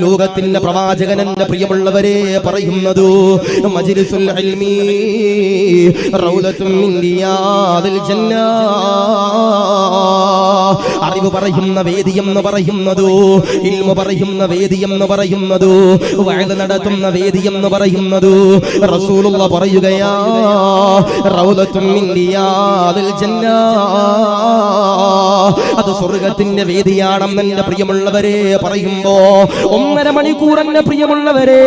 ലോകത്തിന്റെ പ്രവാചകൻ എന്റെ പ്രിയമുള്ളവരെ പറയുന്നത് മജ്ലിസുൽ ഇൽമി അറിവ് പറയുന്ന വേദി എന്ന് പറയുന്നത് ഇൽമ പറയുന്ന വേദി എന്ന് പറയുന്നത് വഴ നടത്തുന്ന വേദി എന്ന് പറയുന്നത്. റസൂലുള്ള പറയുകയാ റൗലത്തും റിയാദിൽ ജന്ന. അത് സ്വർഗത്തിന്റെ വേദിയാണെന്ന് എന്റെ പ്രിയമുള്ളവരെ പറയുമ്പോ ഒന്നര മണിക്കൂർ എന്റെ പ്രിയമുള്ളവരെ.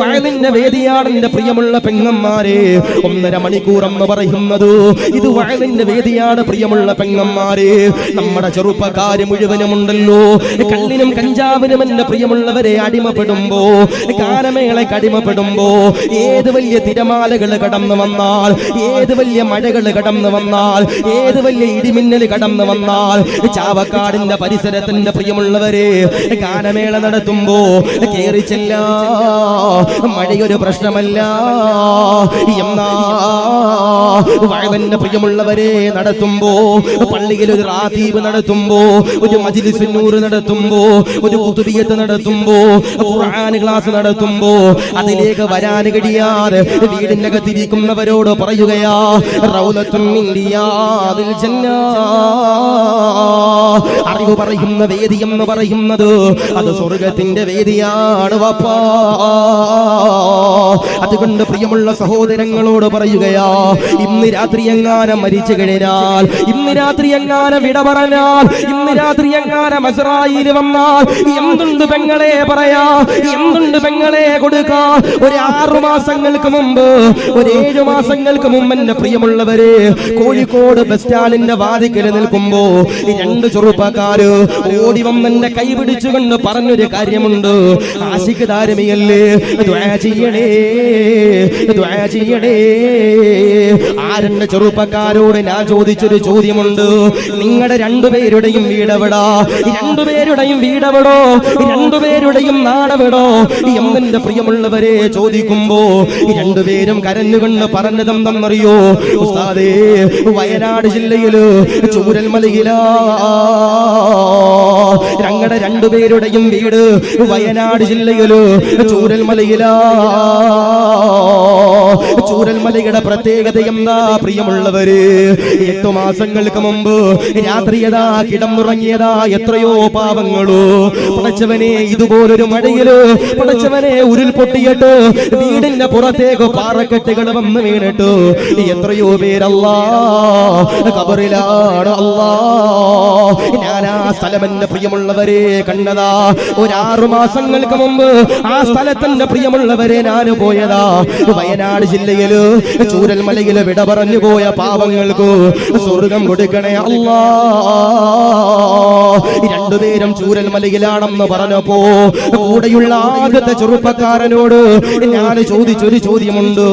വയലിന്റെ വേദിയാണ് എന്റെ പ്രിയമുള്ള പെങ്ങന്മാരെ ഒന്നര മണിക്കൂർ എന്ന് പറയുന്നത് ഇത് വയലിന്റെ വേദിയാണ് പ്രിയമുള്ള പെങ്ങന്മാരെ. നമ്മുടെ ചെറുപ്പക്കാര് മുഴുവനുമുണ്ടല്ലോ. കണ്ണിനും കഞ്ചാവിനും എന്റെ പ്രിയമുള്ളവരെ അടിമപ്പെടുമ്പോ കാനമേളെ അടിമപ്പെടുമ്പോ ഏത് വലിയ തിരമാലകൾ കടന്നു വന്നാൽ ഏത് വലിയ മഴകൾ കടന്നു വന്നാൽ ഏത് വലിയ ഇടിമിന്നൽ കടന്നു വന്നാൽ ചാവക്കാടിന്റെ പരിസരത്തിന്റെ പ്രിയമുള്ളവരെ ഗാനമേള കേറി ചെല്ല. മഴയൊരു പ്രശ്നമല്ല. എന്നാ പ്രിയമുള്ളവരെ നടത്തുമ്പോ പള്ളിയിൽ ഒരു റാദീപ് നടത്തുമ്പോ ഒരു മജിലിസുന്നൂറ് നടത്തുമ്പോ ഒരു കുതുബിയത്ത് നടത്തുമ്പോ ഖുർആൻ ക്ലാസ് നടത്തുമ്പോ അതിലേക്ക് വരാൻ കഴിയാതെ വീടിന്റെ അകത്തിരിക്കുന്നവരോട് പറയുകയാ റൗലത്തും ഇന്ത്യ അതിൽ ജന്ന. അറിവ് പറയുന്ന വേദി എന്ന് പറയുന്നത് അത് സ്വർഗത്തിന്റെ വേദിയാണ് വാപ്പാ. അതുകൊണ്ട് പ്രിയമുള്ള സഹോദരങ്ങളോട് പറയുകയാ ഇന്ന് രാത്രി എങ്ങാനം മരിച്ചു കഴിഞ്ഞാൽ ഇന്ന് രാത്രി എങ്ങാനം വിട പറഞ്ഞാൽ ഇന്ന് രാത്രി എങ്ങാനം മസറായിൽ വന്നാൽ എന്തുണ്ട് പെങ്ങളെ പറയാ എന്തുണ്ട് പെങ്ങളെ കൊടുക്കാ? ഒരു ആറു മാസങ്ങൾക്ക് മുമ്പ് ഒരു ഏഴു മാസങ്ങൾക്ക് മുമ്പ് എന്റെ പ്രിയമുള്ളവരെ കോഴിക്കോട് ബസ് സ്റ്റാൻഡിന്റെ വാതിക്കൽ നിൽക്കുമ്പോ രണ്ട് ചെറുപ്പക്കാര് ഓടി വന്നെന്റെ കൈ പിടിച്ചുകൊണ്ട് പറഞ്ഞൊരു കാര്യമുണ്ട്. ആശിക്ക് താരമിയല്ലേ ചെയ്യണേ ചെയ്യണേ. ആരെന്റെ ചെറുപ്പക്കാരോട് ഞാൻ ചോദിച്ചൊരു ചോദ്യമുണ്ട്. നിങ്ങളുടെ രണ്ടുപേരുടെയും വീടവിടാ? രണ്ടുപേരുടെയും വീടവിടോ? രണ്ടുപേരുടെയും നാടവിടോ? എന്റെ പ്രിയമുള്ളവരെ ചോദിക്കുമ്പോ രണ്ടുപേരും കരഞ്ഞുകൊണ്ട് പറഞ്ഞതെന്തെന്നറിയോ ഉസ്താദേ വയനാട് ജില്ലയിൽ ചൂരൽമലയിലാ. ഞങ്ങളുടെ രണ്ടുപേരുടെയും വീട് വയനാട് ജില്ലയിലോ ചൂരൽമലയിലാ. ചൂരൽമലയുടെ പ്രത്യേകത എന്താ പ്രിയമുള്ളവര്? എട്ടു മാസങ്ങൾക്ക് മുമ്പ് രാത്രിയതാ കിടന്നുറങ്ങിയതാ എത്രയോ പാവങ്ങളോ. പടച്ചവനെ ഇതുപോലൊരു മഴയിൽ പടച്ചവനെ ഉരുൾപൊട്ടിയിട്ട് വീടിന്റെ പുറത്തേക്ക് പാറക്കെട്ടുകൾ വന്ന് വീണിട്ട് എത്രയോ പേരല്ലാ കബറിലാണ് അല്ലാ. ഞാൻ ആ സ്ഥലം പ്രിയമുള്ളവരെ കണ്ടതാ. ഒരാറു മാസങ്ങൾക്ക് മുമ്പ് ആ സ്ഥലത്തിന്റെ പ്രിയമുള്ളവരെ ഞാൻ പോയതാ. വയനാട് ജില്ലയിൽ ചൂരൽമലയിൽ വിട പറഞ്ഞു പോയ പാവങ്ങൾക്ക് സ്വർഗം കൊടുക്കണേ അല്ലാ. രണ്ടുപേരും ചൂരൽമലയിലാണെന്ന് പറഞ്ഞപ്പോ കൂടെയുള്ള ആദ്യത്തെ ചെറുപ്പക്കാരനോട് ഞാൻ ചോദിച്ചൊരു ചോദ്യമുണ്ട്.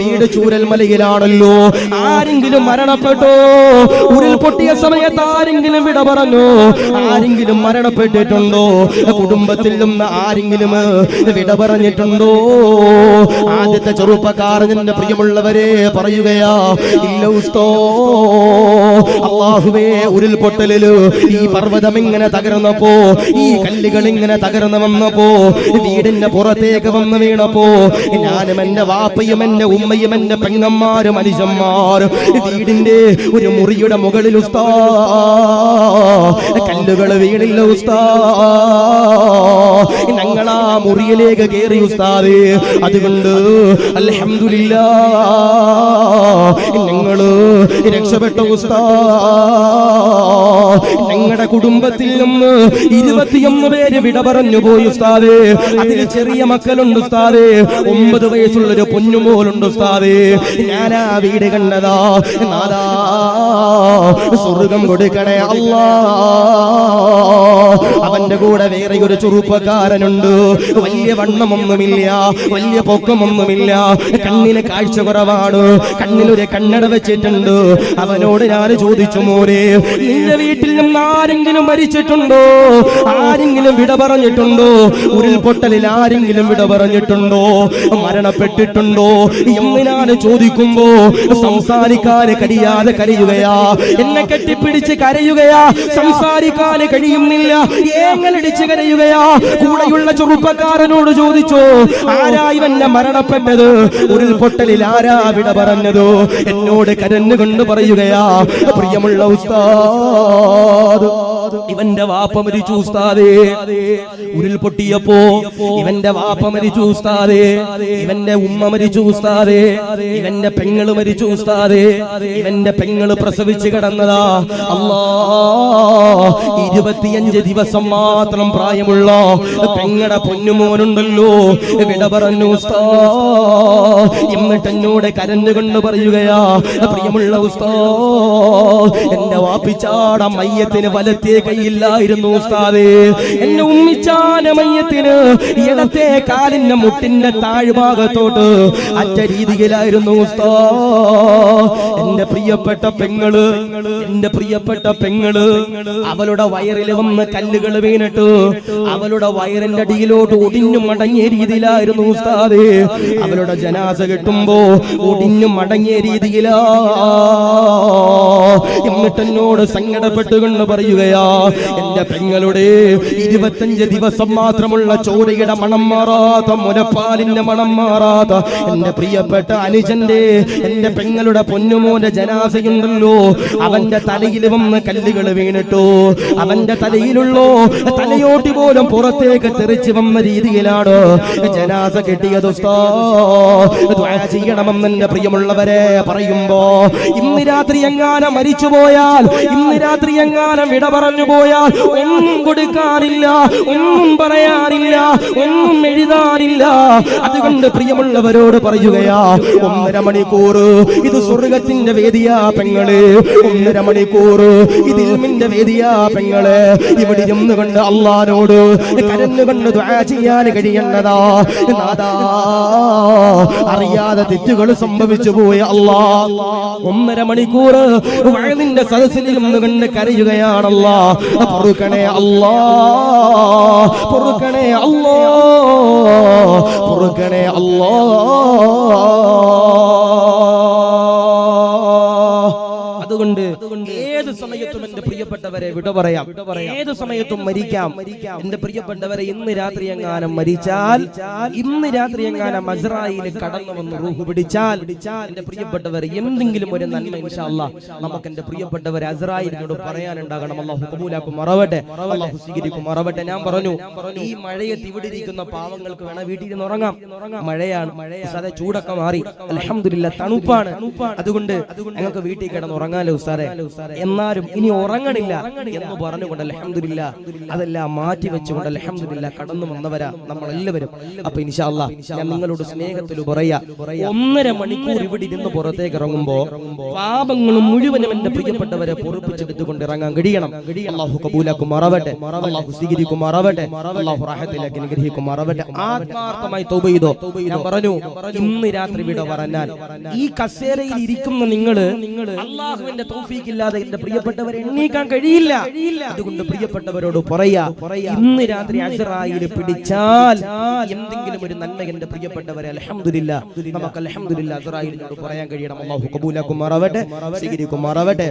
വീട് ചൂരൽമലയിലാണല്ലോ. ആരെങ്കിലും മരണപ്പെട്ടോ? ഉരുൾ പൊട്ടിയ സമയത്ത് ആരെങ്കിലും വിട പറഞ്ഞോ? ആരെങ്കിലും മരണപ്പെട്ടിട്ടുണ്ടോ? കുടുംബത്തിൽ നിന്ന് ആരെങ്കിലും വിട പറഞ്ഞിട്ടുണ്ടോ ആദ്യത്തെ ചെറുപ്പക്കാരന്റെ പ്രിയമുള്ളവരെ പറയുകയാ ഇല്ല ഉസ്തോ അള്ളാഹുവേ ഉരുൾപൊട്ടലിൽ ഈ പർവതം ഇങ്ങനെ തകർന്നപ്പോ ഈ കല്ലുകൾ ഇങ്ങനെ തകർന്നു വന്നപ്പോ വീടിന്റെ പുറത്തേക്ക് വന്ന് വീണപ്പോ ഞാനും എന്റെ വാപ്പയും എന്റെ ഉമ്മയും എന്റെ പെങ്ങന്മാരും മനുഷ്യന്മാരും വീടിന്റെ ഒരു മുറിയുടെ മുകളിൽ ഉസ്താ കല്ലുകൾ വീണില്ല ഉസ്താ. ഞങ്ങൾ ആ മുറിയിലേക്ക് കയറി ഉസ്താദ്. അതുകൊണ്ട് അൽഹംദുലില്ലാ. ഞങ്ങൾ രക്ഷപ്പെട്ട ഉസ്താ. ഞങ്ങളുടെ കുടുംബത്തിൽ നിന്ന് ഇരുപത്തിയൊന്ന് പേര് വിട പറഞ്ഞു പോയി ഉസ്താദ്. അതിൽ ചെറിയ മക്കളുണ്ട് ഉസ്താദ്. ഒമ്പത് വയസ്സുള്ളൊരു പൊന്നുമോലുണ്ട് ഉസ്താദ്. ഞാനാ വീട് കണ്ടതാ. നാദാ. സ്വർഗം കൊടുക്കണേ അല്ലാ. അവന്റെ കൂടെ വേറെ ഒരു ചെറുപ്പക്കാരനുണ്ട്. വലിയ വണ്ണമൊന്നുമില്ല വലിയ പൊക്കമൊന്നുമില്ല. കണ്ണിന് കാഴ്ച കുറവാണ്. കണ്ണിലൊരു കണ്ണട വെച്ചിട്ടുണ്ട്. അവനോട് ഞാൻ ചോദിച്ചു മോനെ നിന്റെ വീട്ടിൽ നിന്ന് ആരെങ്കിലും മരിച്ചിട്ടുണ്ടോ? ആരെങ്കിലും വിട പറഞ്ഞിട്ടുണ്ടോ? ഉരുൾപൊട്ടലിൽ ആരെങ്കിലും വിട പറഞ്ഞിട്ടുണ്ടോ? മരണപ്പെട്ടിട്ടുണ്ടോ? എന്ന് ഞാൻ ചോദിക്കുമ്പോ സംസാരിക്കാൻ കഴിയാതെ കരയുകയാ? എന്നെ കെട്ടിപ്പിടിച്ച് കരയുകയാ? സംസാരിക്കാൻ കഴിയുന്നില്ല. ഏങ്ങലടിച്ച് കരയുകയാ. കൂടെയുള്ള ചെറുപ്പക്കാരനോട് ചോദിച്ചു ആരാ ഇവന്റെ മരണപ്പെട്ടത്? ഉരുൾപൊട്ടലിൽ ആരാ വിട പറഞ്ഞതോ? എന്നോട് കരഞ്ഞുകൊണ്ട് പറയുകയാ പ്രിയമുള്ള ഉസ്താദ് ഇവന്റെ വാപ്പ മരിച്ചു ഉസ്താദേ. ഉരുൾപൊട്ടിയപ്പോ ഇവന്റെ വാപ്പ മരിച്ചു ഉസ്താദേ. ഇവന്റെ ഉമ്മ മരിച്ചു ഉസ്താദേ. ഇവന്റെ പെങ്ങൾ മരിച്ചു ഉസ്താദേ. ഇവന്റെ പെങ്ങൾ പ്രസവിച്ച് കിടന്നതാ. അല്ലാ ഇരുപത്തിയഞ്ച് ദിവസം മാത്രം പ്രായമുള്ള പെങ്ങടെ പൊന്നുമോനുണ്ടല്ലോ. വിട പറഞ്ഞു ഉസ്താ എന്നിട്ട് എന്നോട് കരഞ്ഞുകൊണ്ട് പറയുകയാ പ്രിയമുള്ള ഉസ്താ എന്റെ വാപ്പിച്ചാട മയ്യത്തിന് വലത്തേ കൈയില്ലായിരുന്നു ഉസ്താദേ. എന്റെ ഉമ്മിച്ചാന മയ്യത്തിന് ഇടത്തെ കാലിന്റെ മുട്ടിന്റെ താഴ്ഭാഗത്തോട്ട് അറ്റ രീതിയിലായിരുന്നു ഉസ്താ. എന്റെ പ്രിയപ്പെട്ട പെങ്ങൾ എന്റെ പ്രിയപ്പെട്ട പെങ്ങൾ അവളുടെ വയറിൽ വന്ന് കല്ലുകൾ വീണിട്ട് അവളുടെ വയറിന്റെ അടിയിലോട്ട് ഒടിഞ്ഞു മടങ്ങിയ രീതിയിലായിരുന്നു ഉസ്താദേ. അവളുടെ ജനാസ കിട്ടുമ്പോ ഒടിഞ്ഞു മടങ്ങിയ രീതിയിലാ. എന്നിട്ടെന്നോട് സങ്കടപ്പെട്ടുകൊണ്ട് പറയുകയാ എന്റെ പെങ്ങളുടെ ഇരുപത്തഞ്ച് ദിവസം മാത്രമുള്ള ചോരയുടെ മണം മാറാത്ത മുലപ്പാലിന്റെ മണം മാറാത്ത എന്റെ പ്രിയപ്പെട്ട അനുജന്റെ എന്റെ പെങ്ങളുടെ പൊന്നുമോന്റെ ജനാസയുണ്ടല്ലോ. അവന്റെ തലയിൽ വന്ന് കല്ലുകൾ വീണിട്ടു. അവന്റെ തലയിലുള്ളോ തലയോട്ടി പോലും പുറത്തേക്ക് തെറിച്ചു വന്ന രീതിയിലാണ് ജനാസ കെട്ടിയത് ചെയ്യണമെന്ന് എന്റെ പ്രിയമുള്ളവരെ പറയുമ്പോ ഇന്ന് രാത്രി എങ്ങാനും മരിച്ചു പോയാൽ ഇന്ന് രാത്രി എങ്ങാനം വിട പറഞ്ഞു പോയാൽ ഒന്നും കൊടുക്കാറില്ല ഒന്നും പറയാറില്ല ഒന്നും എഴുതാറില്ല. അതുകൊണ്ട് പ്രിയമുള്ളവരോട് പറയുകയാ ഒന്നര മണിക്കൂർ ഇത് സ്വർഗത്തിന്റെ വേദിയാ പെങ്ങൾ. ഒന്നര മണിക്കൂർ ഇതിൽമിന്റെ വേദിയാ പെങ്ങൾ. ഇവിടെ ഇരുന്ന് കണ്ട് അള്ളാനോട് കരന്നുകൊണ്ട് ചെയ്യാൻ കഴിയേണ്ടതാ. അറിയാതെ തെറ്റുകൾ സംഭവിച്ചു പോയ അള്ളാ ഒന്നര മണിക്കൂർ വഴലിന്റെ സദസ്സിൽ ഇരുന്ന് കണ്ട് കരയുകയാണല്ലാ പൊറുക്കണേ അല്ലാ പൊറുക്കണേ അല്ലാ പൊറുക്കണേ അല്ലാ അതുകൊണ്ട് ഏത് സമയത്തും എന്റെ പ്രിയപ്പെട്ടവരെ വിട പറയാം. ഏത് സമയത്തും മരിക്കാം. എന്റെ പ്രിയപ്പെട്ടവരെ ഇന്ന് രാത്രി എങ്ങാനും മരിച്ചാൽ ഇന്ന് രാത്രി എങ്ങാനും അസ്രായിൽ കടന്നു വന്ന് റൂഹ് പിടിച്ചാൽ എന്റെ പ്രിയപ്പെട്ടവരെ എന്തെങ്കിലും ഒരു നന്മ ഇൻഷാ അല്ലാ നമുക്ക് എന്റെ പ്രിയപ്പെട്ടവരെ അസ്രായിലിനോട് പറയാനുണ്ടാകണം. അള്ളാഹു കബൂലാക്കും മറവട്ടെ അള്ളാഹു സ്വീകരിക്കും മറവട്ടെ ഞാൻ പറഞ്ഞു ഈ മഴയത്ത് ഇവിടെ ഇരിക്കുന്ന പാവങ്ങൾക്ക് വേണം വീട്ടിൽ നിന്ന് ഉറങ്ങാം. മഴയാണ്. ഉസ്താദെ ചൂടൊക്കെ മാറി. അലഹമില്ല തണുപ്പാണ്. അതുകൊണ്ട് ഞങ്ങൾക്ക് വീട്ടിൽ കിടന്ന് ഉറങ്ങാലോ ഉസ്താദെ? എന്നാലും ഇനി ഉറങ്ങണില്ല എന്ന് പറഞ്ഞുകൊണ്ട് അലഹമില്ല അതെല്ലാം മാറ്റി വെച്ചുകൊണ്ട് അലഹമില്ല കടന്നു വന്നവരാ നമ്മളെല്ലാവരും. അപ്പൊ ഇൻഷാല്ല ഞാൻ നിങ്ങളോട് സ്നേഹത്തിൽ പറയാ ഒന്നര മണിക്കൂർ ഇവിടെ ഇരുന്ന് പുറത്തേക്ക് ഇറങ്ങുമ്പോ പാപങ്ങളും മുഴുവനും എന്റെ പ്രിയപ്പെട്ടവരെ പൊറുപ്പിച്ചെടുത്തുകൊണ്ട് ഇറങ്ങാൻ കഴിയണം. അള്ളാഹു കബൂലാക്കും കബൂലാക്കുമാറാവട്ടെ അള്ളാഹു സ്വീകരിക്കുമാറാവട്ടെ അള്ളാഹു റാഹത്തിലേക്ക് അനുഗ്രഹിക്കുമാറാവട്ടെ. ആത്മാർത്ഥമായി തൗബ ചെയ്തോ? ഞാൻ പറഞ്ഞു ഇന്ന് രാത്രി വീട് പറഞ്ഞാൽ ഈ കസേരയിൽ ഇരിക്കുന്ന നിങ്ങൾ അള്ളാഹുവിന്റെ തൗഫീഖില്ലാതെ എന്റെ പ്രിയപ്പെട്ടവരെ എണ്ണീക്കാൻ കഴിയില്ല. അതുകൊണ്ട് പ്രിയപ്പെട്ടവരോട് പറയാ ഇന്ന് രാത്രി അസറായിൽ പിടിച്ചാൽ എന്തെങ്കിലും ഒരു നന്മ എന്റെ പ്രിയപ്പെട്ടവരെ അലഹമില്ല നമുക്ക് അലഹമില്ല അസറായിലിനോട് പറയാൻ കഴിയണം. അള്ളാഹു കബൂലാക്കുമാറാവട്ടെ സ്വീകരിക്കുമാറാവട്ടെ